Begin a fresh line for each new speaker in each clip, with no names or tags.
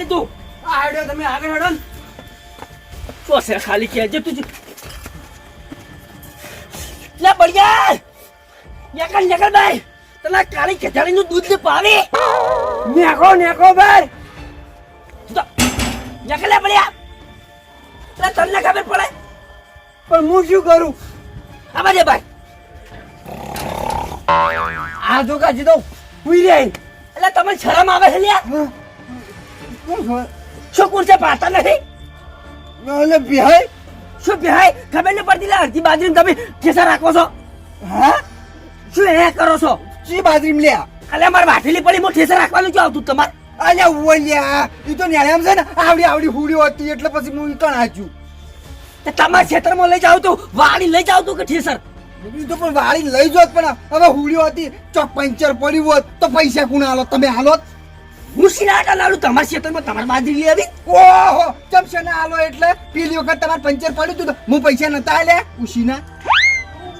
ખાલી તું. આ હેડો, તમે આગળ હેડો ને. છે, ખાલી કહેજે તું લે, બળિયા! નેકળ નેકળ ભાઈ. તને કાળી દૂધ ને પાવી નેકો નેકો ભાઈ. નેકળ, બળિયા. લે તમને ખબર પડે?
પણ હું શું કરું?
આવા દે ભાઈ?
આ તો કાજી તો હુઈ રહી
એટલે તમને શરમ આવે છે લ્યા? શું કુરસે પાતા નથી?
એટલે બિહાઈ
શું ભાઈ ખબર નહીં પડતી અડધી બાજરી તમે કેસા રાખો છો?
હા?
શું એ કરો છો?
ચી બાજરી લ્યા
અલે મારે વાટેલી પડી હું ઠેસર રાખવાનું શું આવતું તમારે?
અલે ઓલ્યા ઈ તો ન્યાયામ છે ને આવડી આવડી હુડી હતી એટલે પછી હું કણ હાચ્યું
તે તમારા ક્ષેત્રમાં લઈ જાવ તો? વાડી લઈ જાવ તો કે ઠેસર?
તો પણ વાળી લઈ જોત પણ હવે હુડી હતી ચોક પંચર પડ્યું હોત તો પૈસા કોણ હાલો તમે હાલો
હું સિનાટા લાડુ તમારા ક્ષેત્રમાં તમારે બાજરી આવી
ઓહો ચમશે ના આલો એટલે? પેલી વખત તમારે પંચર પડ્યું હતું હું પૈસા નતા આલ્યા? ઉશીના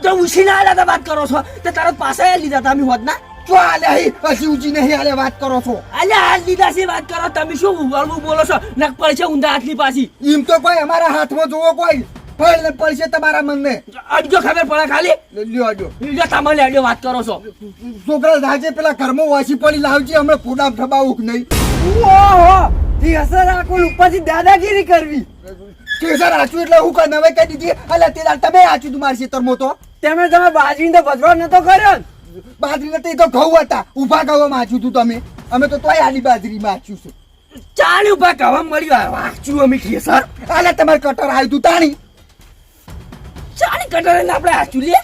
તો ઉશીના આલ્યા તા વાત કરો છો. તો તારો પાસે લીધા તમે હોત ના
જો આલ્યા હી પછી ઉજી નહીં આલ્યા વાત કરો છો.
અલે હાલ લીધા વાત કરો. તમે શું વળવું બોલો છો? નક પડશે ઊંધા હાથની પાછી.
એમ તો કોઈ અમારા હાથમાં જોવો કોઈ. ફળ પડશે તમારા મનને.
અડજો ખબર પડે ખાલી.
લ્યો આજો.
લ્યો તમે લેડ્યો વાત કરો છો.
છોકરા રાજે પેલા ઘરમાં વાસી પડી લાવજે હમણાં ફોડામ ઠબાવું નહીં.
ઓહો ઈ અસર આકુલ ઉપરથી દાદાગીરી કરવી.
કેસર આચું એટલે હું કઈ નવે કહી દીધી? અલ્યા તે તમે આચું તું મારી તરમો તો.
તમે તમે બાજરીને તો ભજવા નતો કર્યો ને.
તે નથી તો ઘઉં હતા. ઊભા ઘઉં આચું તું તમે. અમે તો તોય આલી બાજરીમાં આચું છું.
ચાલ ઊભા ઘઉં મળ્યું. વાંચ્યું અમે કેસર
અલ્યા તમારે કટર આવ્યું તું તાણી.
ચાલી કટરે ને આપણે હાચું લે.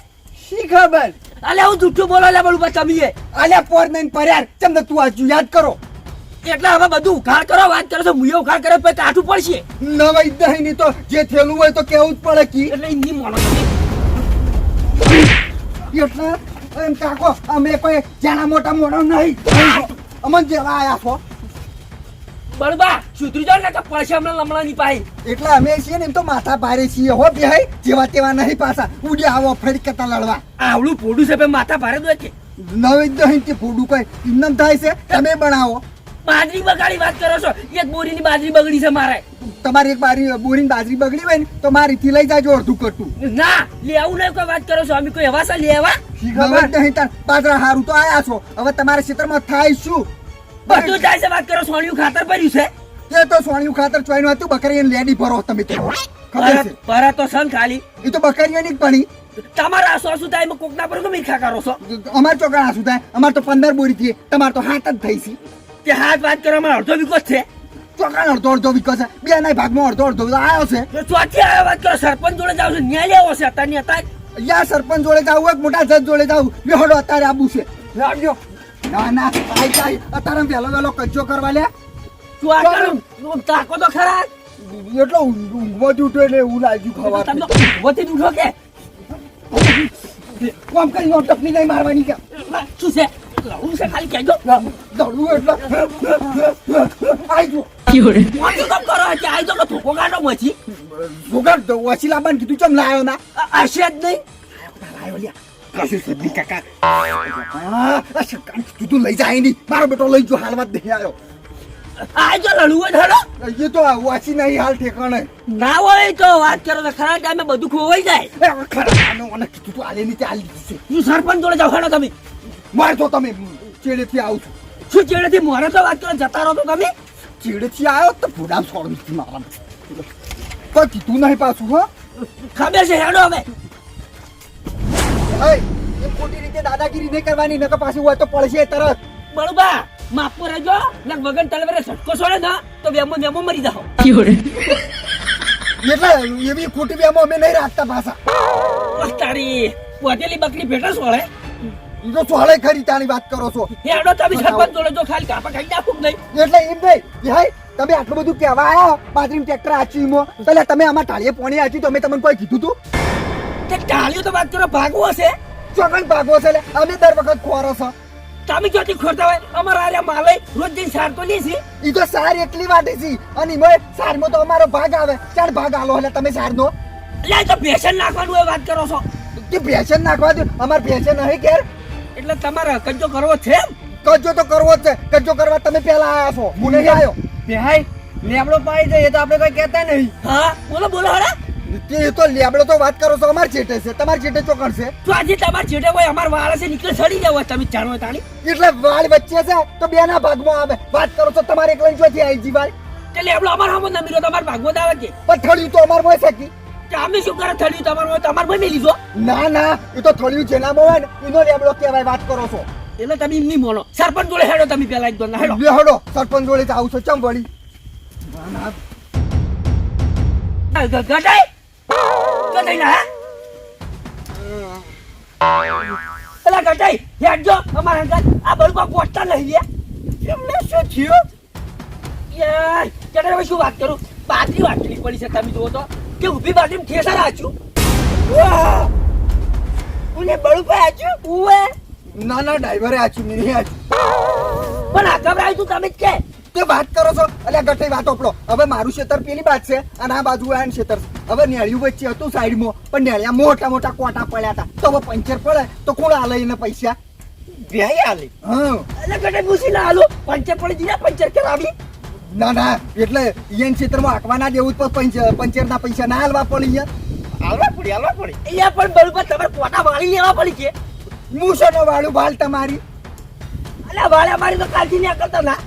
શી ખબર?
અલે હું જુઠ્ઠું બોલો લે બોલું તમે
અલે પોર મેન પર્યાર. ચમ તું આચું યાદ કરો.
એટલે હવે બધું ઉઘાડ કરો વાત કરો તો મુયો ઉઘાડ કરે પછી કાઠું પડશે.
નવાઈ દહીં ની તો જે થયેલું હોય તો કેવું જ પડે કી?
એટલે એની મોનો
એટલે એમ કાકો અમે કોઈ જાણા મોટા મોટા નહીં. અમન જેવા આયા છો.
બળબા સુધરી જાવ ને કે પડશે હમણાં લમણા પાઈ
એટલે અમે છીએ ને એમ તો માથા ભારે છીએ હો બેહાઈ. જેવા તેવા નહીં પાછા. ઉડ્યા આવો ફરી કરતા લડવા.
આવડું પોડું છે ભાઈ માથા ભારે દો કે.
નવી દહીં તે ફૂડું કઈ. ઇન્નમ થાય છે. તમે બનાવો.
બાજરી બગાડી વાત કરો છો. એક બોરીની બાજરી બગડી છે મારે.
તમારી એક બારી બોરીની બાજરી બગડી હોય ને તો મારી થી લઈ જાજો અડધું કટું.
ના લેવું નહીં કોઈ વાત કરો છો. અમે કોઈ હવા લેવા?
નવી સારું હારું તો આયા છો. હવે તમારા ક્ષેત્રમાં થાય શું?
બધું જાય છે વાત કરો સોણિયું ખાતર ભર્યું છે?
એ તો સોણિયું ખાતર ચોઈનું હતું બકરી એને લેડી ભરો તમે તો. ખબર છે?
તો સન ખાલી.
એ તો બકરીઓની જ પણી
તમારા સો શું થાય કોકના પર મીઠા કરો છો?
અમાર ચોકડા શું થાય. અમાર તો પંદર બોરી થી તમાર તો હાથ જ થઈ છે.
તે હાથ વાત કરો અમાર અડધો વિકોસ છે.
ચોકડા અડધો અડધો વિકોસ છે. બે ના ભાગમાં અડધો અડધો આવ્યો છે.
તો ચોથી આવ્યો વાત કરો સરપંચ જોડે જાવ છે ન્યાય લેવો છે અત્યારની અત્યારે
યા સરપંચ જોડે જાવ એક મોટા જજ જોડે જાવ બેહડો અત્યારે આબુ છે.
લાવજો
ના ના આઈ કાઈ અતારે વેલો વેલો કચ્ચો કરવા લે
તું આ કરો? તાકો તો ખરા.
એટલો ઊંઘવો ઉઠ્યો એટલે એવું લાગ્યું ખવા
તમને ઉભોથી ઉઠો કે?
કોમ કરી નો ટપની નહીં મારવાની કે?
શું છે? લડવું છે ખાલી કહેજો.
દોડવું એટલે. આઈ જો
કામ કરો કે? આઈ તો કે ધોકો કાઢો
વસી લાવવાનું કીધું ચમ લાયો ના?
આશ્યા હશે જ નહીં.
લાયો લ્યા. કશું સદી કાકા આ શકાન લઈ જાય નહીં મારો બેટો લઈ જો હાલમાં નહીં આવ્યો
તો લડવું જ હડો
એ તો વાસી નહીં હાલ ઠેકાણે.
ના હોય તો વાત કરો તો ખરા ટાઈમે બધું ખોવાઈ જાય.
ખરા મને કીધું તું આલે નીચે આલી દીધું
હું સરપંચ જોડે જાવ હેડો તમે.
માર તો તમે ચેડેથી આવું છું.
શું ચેડેથી? મારે તો વાત કરો જતા રહો તો તમે.
ચેડેથી આવ્યો તો ફોડામ છોડવી હતી મારા કોઈ કીધું નહીં પાછું હો.
ખબર છે હેડો હવે.
એ ખોટી રીતે દાદાગીરી નહીં કરવાની નકર પાછું હોય તો પડશે તરત.
બળબા માપો રહેજો ને વગર તલવારે ઝટકો છોડે ને તો વેમો વેમો મરી જાઓ
એટલે એવી ખોટી બેમાં અમે નહીં રાખતા પાછા.
તારી પોતેલી બકરી ભેટા
સોળે. તો સોળે ખરી તાની વાત કરો છો.
હેડો તમે સરપંચ જોડે જો ખાલી કાપા ખાઈ નાખું નહીં?
એટલે એમ નહીં. હાય તમે આટલું બધું કહેવા આવ્યા બાજરી ટ્રેક્ટર આચીમાં પેલા તમે આમાં ટાળીએ પોણી આચી તો અમે તમને કોઈ કીધું તું?
તે ટાળ્યું તો વાત કરો ભાગવું હશે?
ચોકન ભાગવો છે અમે દર વખત ખોરો છો.
તમે ક્યાંથી ખોરતા હોય? અમારા આરે માલે રોજ જઈને સારતો નહીં છે?
ઈ તો સાર એટલી વાટે છે. અને એમાં સારમાં તો અમારો ભાગ આવે. ચાર ભાગ આલો એટલે તમે સારનો.
એટલે તો ભેસન નાખવાનું એ વાત કરો છો.
કે ભેસન નાખવા દો? અમાર ભેસન નહીં કેર
એટલે તમારે કજો કરવો છે?
કજો તો કરવો જ છે. કજો કરવા તમે પહેલા આયા છો. હું નહીં આવ્યો
બેહાઈ લેમડો પાઈ જાય એ તો આપણે કઈ કહેતા નહીં.
હા બોલો બોલો હરા
તે તો લેબડો તો વાત કરો છો અમાર જેટે છે તમારી ચેટે ચોકડ છે.
તો આજે તમાર જેટે હોય અમાર વાળા છે નીકળે સડી જાવ તમે જાણો તાણી.
એટલે વાળ વચ્ચે છે તો બે ના ભાગમાં આવે. વાત કરો છો તમારે એકલા જોથી આવી જી ભાઈ
એટલે લેબડો અમાર હામો ના મિરો તમાર ભાગમાં આવે કે.
પણ થળિયું તો અમાર હોય શકી
કે? અમે શું કરે થડ્યું તમારું હોય તમાર ભાઈ લીધો.
ના ના એ તો થળિયું જેનામાં હોય ને એનો લેબડો કહેવાય વાત કરો છો.
એટલે તમે એમ નહીં મોનો સરપંચ જોડે હેડો તમે પેલા એક દોના હેડો.
હેડો સરપંચ જોડે જ આવું છો ચમ વળી?
ગ- ગટાઈ ગટાઈ ના પેલા ગટાઈ હેડજો અમારા અંગત આ બળું પહોંચતા નહીં લે. એમને શું થયું? યાર ચડે હવે શું વાત કરું? બાજરી વાટલી પડી છે તમે જુઓ તો. કે ઊભી બાજરી ઠેસર આચું. વાહ! ઉને બળું પર આચું? ઉવે.
ના ના ડ્રાઈવરે આચું નહીં આચું.
પણ આ ગભરાય તું તમે જ કે.
તે વાત કરો છો? એટલે ગઠઈ વાત ઓપડો. હવે મારું ક્ષેત્ર પેલી બાદ છે અને આ બાજુ આ ક્ષેત્ર હવે નેળિયું વચ્ચે હતું સાઈડમાં પણ નેળિયા મોટા મોટા કોટા પડ્યા હતા. તો હવે પંચર પડે તો કોણ આલે એને પૈસા?
વ્યાય આલી.
હા.
એટલે ગટે ઘૂસી ના આલો. પંચર પડી ગયા પંચર કરાવી.
ના ના એટલે ઈયન ક્ષેત્રમાં હાંકવાના દેવું પંચરના પૈસા ના હાલવા પડી
હાલવા પડી હાલવા પડી. અહીંયા પણ બરોબર તમારે પોતા વાળી લેવા પડી છે.
મૂસોનો વાળું ભાલ તમારી.
અલ્યા વાળા મારી તો કાલથી નહીં કરતા ના.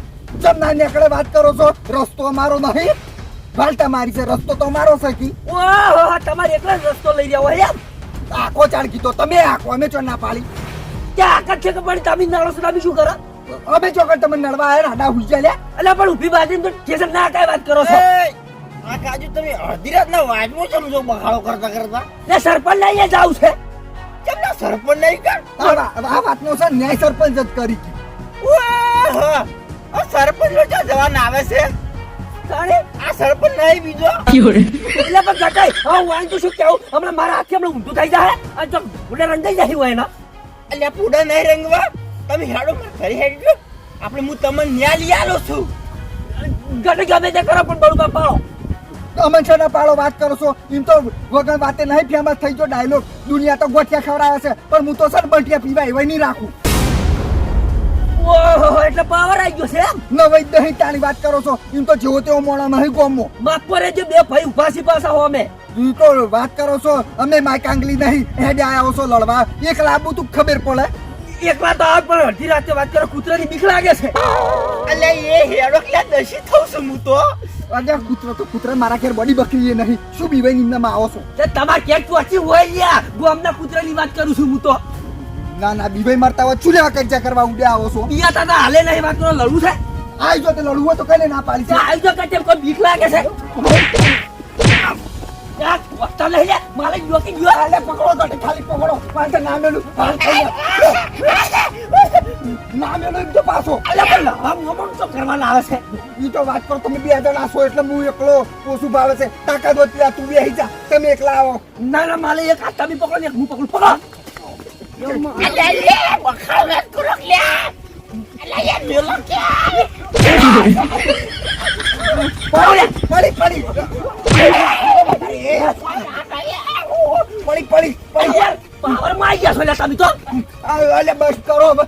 જમના નીકળે વાત કરો છો? રસ્તો અમારો નહીં. ભાલ તમારી છે રસ્તો તો અમારો છે કી.
ઓહો તમારે એકલા જ રસ્તો લઈ જાવ એમ?
આખો ચાળ કીધો તમે આખો અમે ચો ના પાડી
ક્યાં આકત છે કે પણ તમે નાળો છો તમે શું કરો?
અમે ચોકડ તમે નડવા આવ્યા હાડા હુઈ લ્યા.
અલ્યા પણ ઊભી બાજી તો સ્ટેશન ના કઈ વાત કરો છો?
આ કાજુ તમે અડધી રાતના વાજમો સમજો બહાળો કરતા કરતા.
ને સરપંચ લઈએ જાવ છે?
કેમ ના સરપંચ નહીં કર
આ વાતનો છે ન્યાય સરપંચ જ કરી કી.
વાહ! આ સરપંચ નો ક્યાં જવાન આવે છે?
તાણે
આ સરપંચ નહીં બીજો?
એટલે પણ ગટાઈ હા હું આઈ તો શું કેવું હમણાં મારા આખે હમણાં ઊંધું થઈ જાય અને જો ભૂલે રંગાઈ જાય હોય એના.
અલ્યા પૂડા નહીં રંગવા? તમે હેડો માર ઘરે હેડજો આપણે હું તમને ન્યા લઈ આલો છું.
ગટે ગમે તે કરો પણ બળું પાડો.
અમન છે પાડો વાત કરો છો. એમ તો વગર વાતે નહીં ફેમસ થઈ ગયો ડાયલોગ. દુનિયા તો ગોઠિયા ખવડાવે છે. પણ હું તો સર બંટિયા પીવા એવા નહીં રાખું.
ઓહો એટલે પાવર આવી ગયો છે એમ?
નવઈ દહીં તારી વાત કરો છો. એમ તો જેવો તેવો મોણા નહીં ગોમો
બપોરે જે બે ભાઈ ઊભા છે પાછા હો અમે.
તું તો વાત કરો છો. અમે માય કાંગલી નહીં. હેડે આવો છો લડવા. એક લાંબુ તું ખબર પડે.
એક વાત આવ પણ અડધી રાતે વાત કરો કૂતરાની બીક લાગે છે.
અલ્યા એ હેડો કે દશી થઉં છું હું તો?
અરે કૂતરો તો કૂતરા મારા ઘેર બડી બકરી એ નહીં. શું બીવાઈ નિંદામાં આવો છો?
તમારે તમાર ક્યાંક પહોંચી હોય યાર હું અમને કૂતરાની વાત કરું છું હું તો.
ના ના બીવાઈ મારતા હોય ચૂલ્યા કજ્જા કરવા ઉડે આવો છો?
બીયા તા તા હાલે નહીં વાત કરો લડવું છે.
આઈ જો તે લડવું હોય તો કઈ ના પાડી છે.
આઈ જો કજ્જા કોઈ બીક લાગે છે. આ વસ્તા લઈ લે મારે જોકી ગયો.
હાલે પકડો તો ખાલી પકડો. પાંચ ના મેલું હાલ થઈ ગયા. ના તો પાછો.
પણ મોમણ તો કરવાના આવે છે.
ઈ તો વાત કરો તમે બે જણા છો એટલે હું એકલો ઓછું ભાવે છે. તાકાત ત્યાં તું બે જા. તમે એકલા આવો.
ના ના મારે એક હાથ તમે પકડો ને એક હું પકડું. પકડો.
અલ્યા લે બખાડો વાત કરો લ્યા અલ્યા યાર મેલો ક્યાં
પડી પડી પડી પડી પડી પડી
યાર પાવરમાં આવી ગયા છો લ્યા તમે તો
આ અલે બસ કરો હવે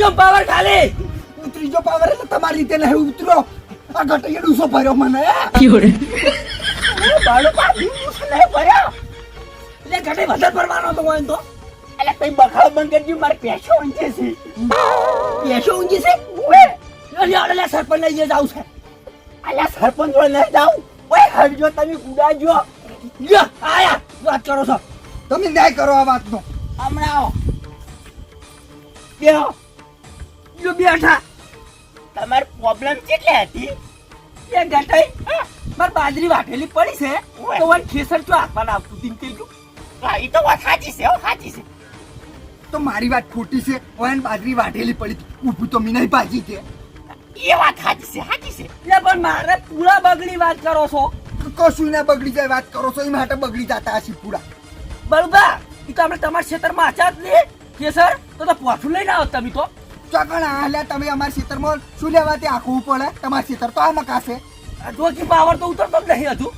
જાઓ પાવર ખાલી.
ત્રીજો પાવર એટલે તમારી રીતે નહીં ઉતરો. આ ઘટૈયા ડૂસો ભર્યો મને.
બાળો પાડી લે ભર્યો. એટલે ઘટે વધારે ભરવાનો તો હોય તો.
એટલે કઈ બખાડો બંધ કરજો મારે પેશો ઊંચે છે.
પેશો ઊંચે છે? ઓએ લે સરપંચ લઈ જાવ છે
અલ્યા સરપંચ જોડે નહીં જાવ ઓય હરજો તમે કુડાજો
લ્યો આયા વાત કરો છો.
તમે ન્યાય કરો આ વાતનો.
હમણાં આવો. બેહો.
લ્યો બેઠા
તમારી પ્રોબ્લેમ કેટલી હતી?
એ ઘટાઈ માર બાજરી વાટેલી પડી છે તો વન ખેસર ચો આપવાના આવતું તીન
હા એ તો વાત સાચી છે સાચી છે.
તો મારી વાત ખોટી છે વન બાજરી વાટેલી પડી ઊભું તો મી નહીં ભાજી કે.
એ વાત સાચી છે સાચી છે.
એટલે પણ મારે પૂરા બગડી વાત કરો છો.
કશું ના બગડી જાય વાત કરો છો એ માટે બગડી જતા હશે પૂરા.
બરોબર એ તો આપણે તમારા ક્ષેત્રમાં આચાત લે કેસર તો તો પોઠું લઈને આવો તમે તો.
ચોકણ હાલ્યા તમે અમારા ખેતરમાં શું લેવાથી આખું પડે તમારા ખેતર તો આ મકાશે
ડોકી પાવર તો ઉતરતો જ નહીં હજુ.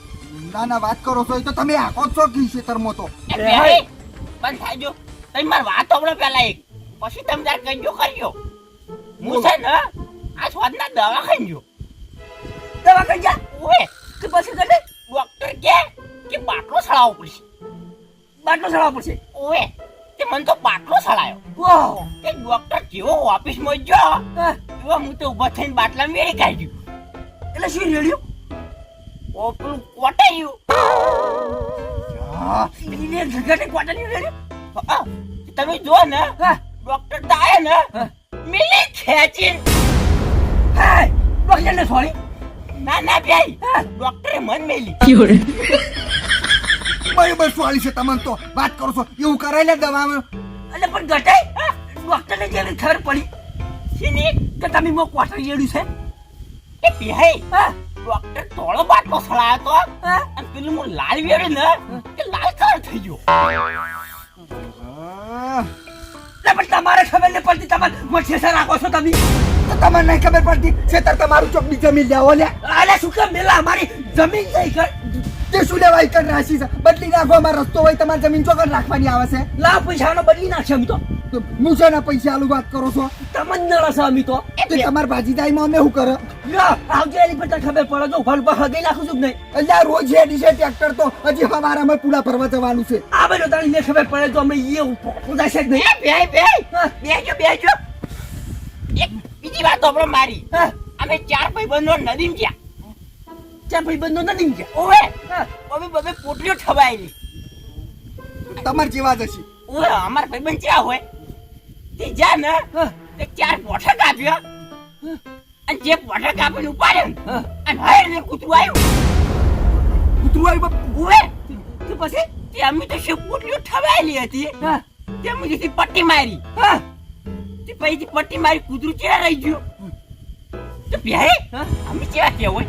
ના ના વાત કરો છો એ તો તમે આખો છો કી ખેતરમાં તો.
પણ થાજો તમે મારી વાત હમણાં પહેલા એક. પછી તમે તાર કહેજો કરજો. હું છે ને આ સ્વાદના દવા ખાઈ ગયો.
દવા કઈ જા
ઓએ
કે પછી કરે
ડોક્ટર કે કે બાટલો સળાવવો પડશે.
બાટલો ચડાવવો પડશે.
ઓએ તે મને તો બાટલો સળાયો
વાહ.
તે ડોક્ટર જેવો ઓફિસમાં ગયો. એવો હું તો ઊભા થઈને બાટલા મેળી કાઢ્યું
એટલે શું રેડ્યું?
ઓ પેલું કોટાયું
એને ઘટે ક્વાર્ટરની રેડ્યું?
તમે જો ને ડોક્ટર તો આયા ને. મિલી ખેંચીને
હા ડોક્ટરને સોરી
ના ના ભાઈ. ડોક્ટરે મન મેલી.
બરોબર સ્વાળી છે તમને તો. વાત કરો છો એવું કરાય લે દવામાં?
એટલે પણ ઘટાય ડોક્ટરને જેવી ખબર પડી.
સીની
કે તમે મો ક્વાર્ટર રેડ્યું છે?
એ
હા?
ડોક્ટર તોળો બાટલો સળાયો તો અને પેલું હું લાલ વેડ્યું ને કે લાલ કલર થઈ ગયો.
પણ તમારે ખબર નહીં પડતી તમારે મઠેસા રાખો છો તમે?
તો તમને નહીં ખબર પડતી ખેતર તમારું ચોકની જમીન લેવો લે
અરે શું કેમ મેલા અમારી જમીન જઈ કર
તે શું લેવા કર રાશિ છે? બદલી નાખો અમારો રસ્તો હોય તમારી જમીન ચોકર રાખવાની આવે છે.
લાવ પૈસાનો બદલી નાખશે અમે તો.
તો મુસાના પૈસા આલુ વાત કરો છો?
તમે નળ હશે અમે તો.
તે તમારા ભાજીદાઈમાં અમે શું કરે?
લ્યો, આવજે એની પર ખબર પડે જો ઊભા ઊભા હગી નાખું છું નહીં?
એટલે રોજ હેડી છે ટ્રેક્ટર તો. હજી હવારામાં પૂરા ફરવા જવાનું છે.
આ બધો તારી ખબર પડે તો અમે એ ઉદાસ છે નહીં?
બે બે ભાઈ બેજો બેજો. એક બીજી વાત આપણો મારી.
હા,
અમે ચાર ભાઈબંધો નદીમાં ગયા.
ચાર ભાઈબંધો નથી ગયા
ઓવે! અમે બધે પોટલીઓ ઠવાયેલી.
તમાર જેવા જ હશે.
ઓવે અમાર ભાઈબંધ ક્યાં હોય? તે જા ને તે ચાર પોઠા કાપ્યો અને જે પોઠા કાપીને ઉપાડ્યો અને હાય ને કૂતરું આવ્યું
કૂતરું આવ્યું.
ઓવે!
તો પછી
તે અમે તો શું પોટલીઓ ઠવાયેલી હતી? તે અમે જેથી પટ્ટી મારી.
હા,
તે પછી પટ્ટી મારી કૂતરું ચેડા રહી ગયું? તો
હા.
અમે કેવા કેવું હોય?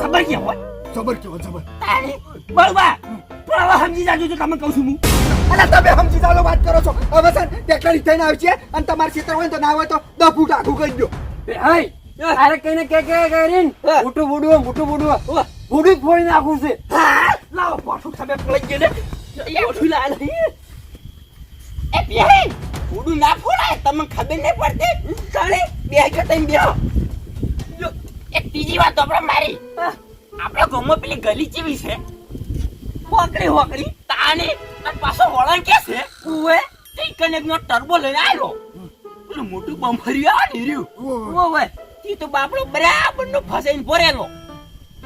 ખબર કેવું હોય?
જબર કેવો જબર
તારે
બરોબર પણ સમજી જાજો જો તમે કહું છું હું.
અલા તમે સમજી જાઓ વાત કરો છો. હવે સર ટ્રેક્ટર થઈને આવશે અને તમારા ખેતર હોય તો ના હોય તો દસ ફૂટ આખું કરી દો.
હાય. અરે કઈને કે કે કરીને? મોટું બુડું મોટું બુડું બુડું ફોડી નાખું છે.
લાવો પાછું ખબર પડી ને. ઓછું લાલ
એ ભાઈ ઉડું ના ફોડાય તમને ખબર નહીં પડતી? તારે બેહજો તમે બેહો. જો, એક બીજી વાત આપણે મારી. આપણા ગામમાં પેલી ગલી જેવી છે?
હોકરી હોકરી.
તાને અને પાછો વળણ કે છે?
ઉવે.
તે કનેક નો ટર્બો લઈને આવ્યો પેલું મોટું બમ્ફરી આવે ને રહ્યું
ઉવે
તે તો બાપડો બરાબર નો ફસાઈને ભરેલો.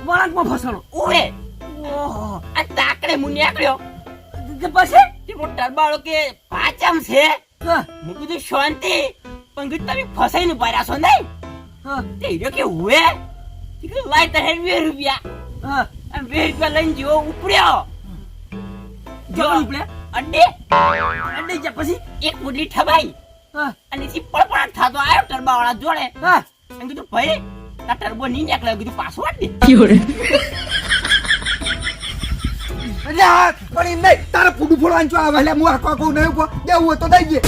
વળાંકમાં ફસણો
ઓવે
ઓહો.
આ તાકડે હું નીકળ્યો
પછી?
તે પેલો ટરબાળો કે પાચમ છે.
હા,
મેં કીધું શાંતિ. પણ તમે ફસાઈને ભર્યા છો નહીં? તે હીરો કે કીધું લાય તારે વીસ રૂપિયા.
હા.
અને વીસ રૂપિયા લઈને જેવો ઉપડ્યો. જો
ઉપડ્યા?
અંડે
અંડે જા પછી
એક પુડલી ઠબાઈ.
હા,
અને એથી પડપડાટ થાતો આવ્યો ટરબા વાળા જોડે.
હા.
એમ કીધું ભાઈ આ ટરબો નહીં નીકળે. કીધું પાછું દે.
આ પણ એમ નહીં તારે ફૂડું ફોડવાનું છો આવે? હું આખો આખું નહીં ઊભો. દેવું તો દઈ દે.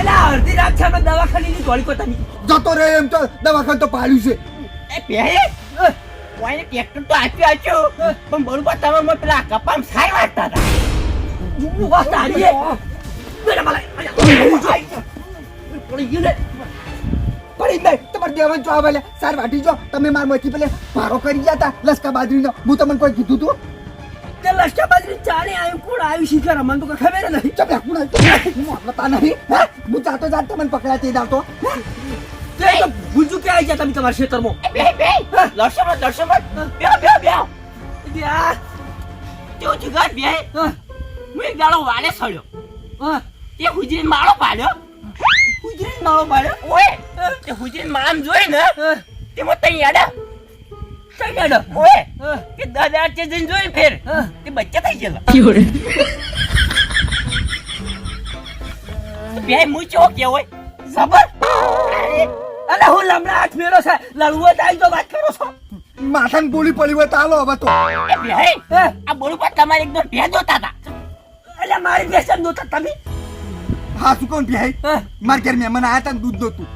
અલા, અડધી રાત છે અમે દવાખાની દોડી કો તમે
જતો રહે એમ તો. દવાખાને તો પાડ્યું છે.
એ પહેરે કોઈને ટ્રેક્ટર તો આપ્યું આપ્યું. પણ બરોબર તમે મને પેલા કપામ સારી વાટતા હતા.
હું વાત પડી ગયું ને.
પણ એમ તમારે દેવાનું છો આવે સાર વાટી જો તમે માર મચી પેલે ભારો કરી ગયા હતા લસકા બાજરીનો. હું તમને કોઈ કીધું તું?
તે લશ્કર બાજરી આવ્યું કોણ આવ્યું શીખર. અમને તો ખબર જ નહીં
ચપ રાખું નહીં હું આપતા નહીં. હું? જાતો જાત તમને પકડા તે જાતો
તે તો ભૂલજુ કે આવી ગયા તમે તમારા
એ બે બે. દર્શન દર્શન બે બે બે
યા,
તેઓ જુગાર બે.
હા,
હું એક દાડો વાલે સડ્યો.
હા.
તે હુજરી માળો પાડ્યો.
ગુજરી મારો માર્યો
ઓય તે હુજરી મામ જોઈ ને
તે
તેમાં તઈ યાડા
કઈ ગાડો
ઓય.
હા,
કે દાદા છે જઈને જોઈ ફેર.
હા.
તે બચ્ચા થઈ ગયેલા. બે મૂચો કે હોય. જબર. અરે
હું લમણા હાથ મેરો છે. લડવો થાય તો વાત કરો છો.
માથાને ગોળી પડી હોય તો હવે તો.
એ બે આ બોલું પર તમારે એકદમ બે જોતા હતા.
એટલે મારી બેસન જોતા તમે?
હા શું કોણ ભાઈ
હા,
માર ઘેર મહેમાન આયા હતા દૂધ દૂધ નતું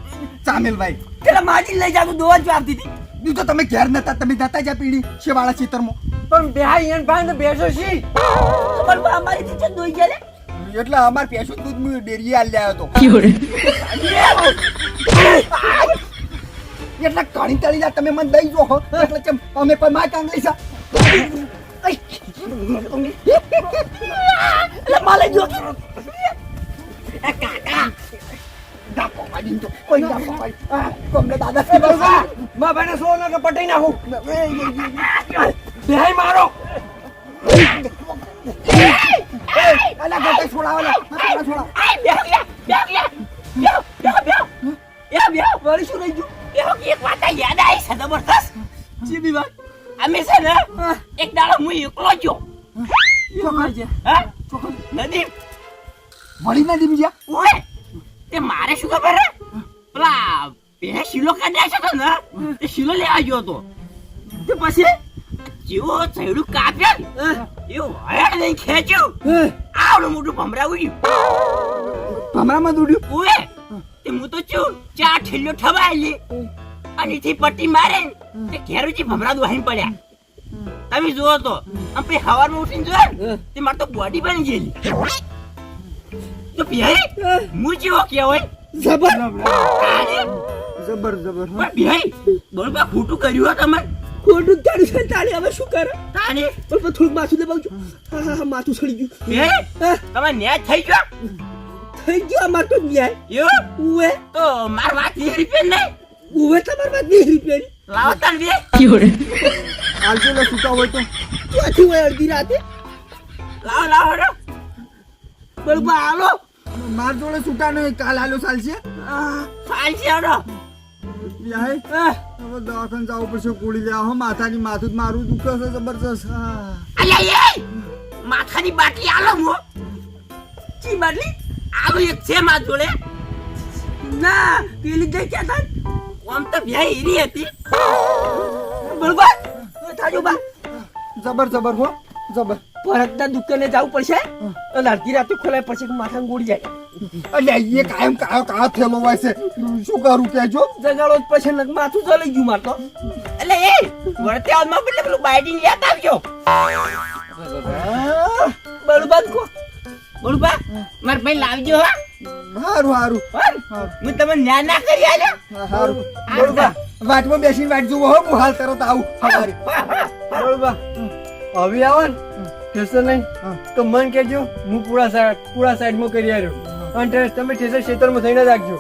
ચામેલભાઈ.
પેલા માજી લઈ જાગું દોવા જ આપતી હતી
તો તમે ઘેર નતા તમે જતા જ્યાં પીડી શેવાળા ચિત્રમાં
પણ બેહાઈ એને ભાઈ બેસો છી
પણ બા અમારી થી દોઈ ગયા લે.
એટલે અમાર પેશું દૂધ મુ ડેરી આલ લાયો તો. એટલે કણી તળી જા તમે મને દઈ જો હો. એટલે કેમ અમે પણ માં કાંગલી સા
એટલે માલે જો. કાકા
તો કોઈ પાડી દાદા
મા ભાઈને સો પટાઈ નાખું. બેહાઈ મારો.
અલા ગટે છોડાવો લે છોડા છોડા
આય બે ગયા બે ગયા બે બે બે એ બે વળી શું રહી ગયું? એ એક વાત યાદ આવી છે જબરદસ્ત? જી વાત? અમે છે ને એક દાડો હું એકલો જ
ચોકડ
હા? નદી
વળી ના દીમજ્યા
ઓય! તે મારે શું ખબર હે? પેલા બે શીલો કાઢ્યા છે તો ને તે શીલો લેવા ગયો હતો. તે પછી જેવો ચૈડું કાપ્યા એ હયા નહીં ખેંચ્યું. આવડું મોટું ભમરા ઉડ્યું
ભમરામાં દોડ્યું?
ઓએ તે હું તો છું ચા ઠેલ્યો ઠવાયેલી. અને થી પટ્ટી મારે તે ઘેરુજી ભમરા દુહાઈ પડ્યા. તમે જુઓ તો આમ પછી હવામાં ઉઠીને જોયા તે મારે તો બોડી બની ગયેલી. તો બિહારી હું જેવો કહેવાય?
જબર. જબર જબર
પણ બિહારી બરોબર ખોટું કર્યું હો તમે.
ખોટું તારું છે તાળી હવે શું કરે?
તારે
પણ થોડુંક માથું દબાવજો. હા હા હા માથું સડી ગયું.
બિહારી તમે ન્યાય થઈ ગયો?
થઈ ગયો અમાર તો ન્યાય.
યો
ઉવે.
તો માર વાતની રીપેર નહીં
ઉવે તમારી વાત નહીં રીપેરી
લાવો તાર બે.
આલજો લે છૂટા હોય તો.
ચોથી હોય અડધી રાતે?
લાવો લાવો હેડો.
બરોબર હાલો.
માર જોડે છૂટા નહીં કાલ આલો ચાલશે.
ચાલશે હેડો.
યાય હવે દવાખાને જવું પડશે ગોળી લેવા હો માથાની માથું જ મારું દુખે છે જબરજસ્ત.
અલ્યા એ માથાની બાટલી આલો મો ચી બાટલી? આલો એક છે માર જોડે.
ના પેલી જઈ ક્યાં થાય?
આમ તો ભ્યા હીરી હતી.
બરોબર થાજો બા.
જબર જબર હો જબર.
ભરતના દુકાને જવું પડશે? અને અડધી રાતે ખોલાય પછી માથા ગોળી જાય.
અલ્યા એ કાયમ કાયો કાયો થેલો હોય છે. શું કરું કેજો
જગાડો પછી નક માથું ચલી ગયું માર તો
એટલે એ વળતે હાલમાં બદલે પેલું બાઈડિંગ લેત આવજો.
બળુબા કો
બળુબા માર ભાઈ લાવજો હા.
હારું હારું.
હો? તમને ન્યા ના કરી આલ્યો.
હારું.
બળુબા
વાટમાં બેસીને વાટ જુઓ હો. હું હાલ તરત આવું.
બરોબર હવે આવો ને. ઠેસર નહીં? તો મન કેજો હું પૂરા સાઈડ પૂરા સાઈડમાં કરી આવ્યો અને તમે ઠેસર ક્ષેત્રમાં થઈને રાખજો.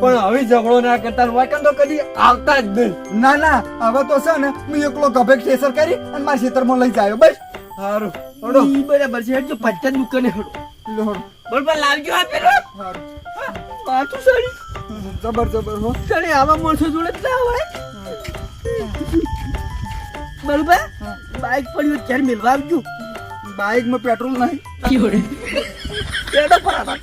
પણ હવે ઝઘડો ના કરતા વાકન તો કદી આવતા જ નહીં.
ના ના હવે તો છે ને હું એકલો ગભે ઠેસર કરી અને મારા ખેતરમાં લઈ જાય બસ.
સારું હડો ઈ બરાબર છે હેડજો પચાસ દુકાને હડો
હળો.
બોલ લાવજો આ પેલો.
હારું.
માથું સડી
જબર જબર હો.
સડી આવા માણસો જોડે જ ના હોય. બરાબર બાઈક પડ્યું ત્યારે મેળવા આવજો.
बाइक में
पेट्रोल नहीं पेड़ों
पर आता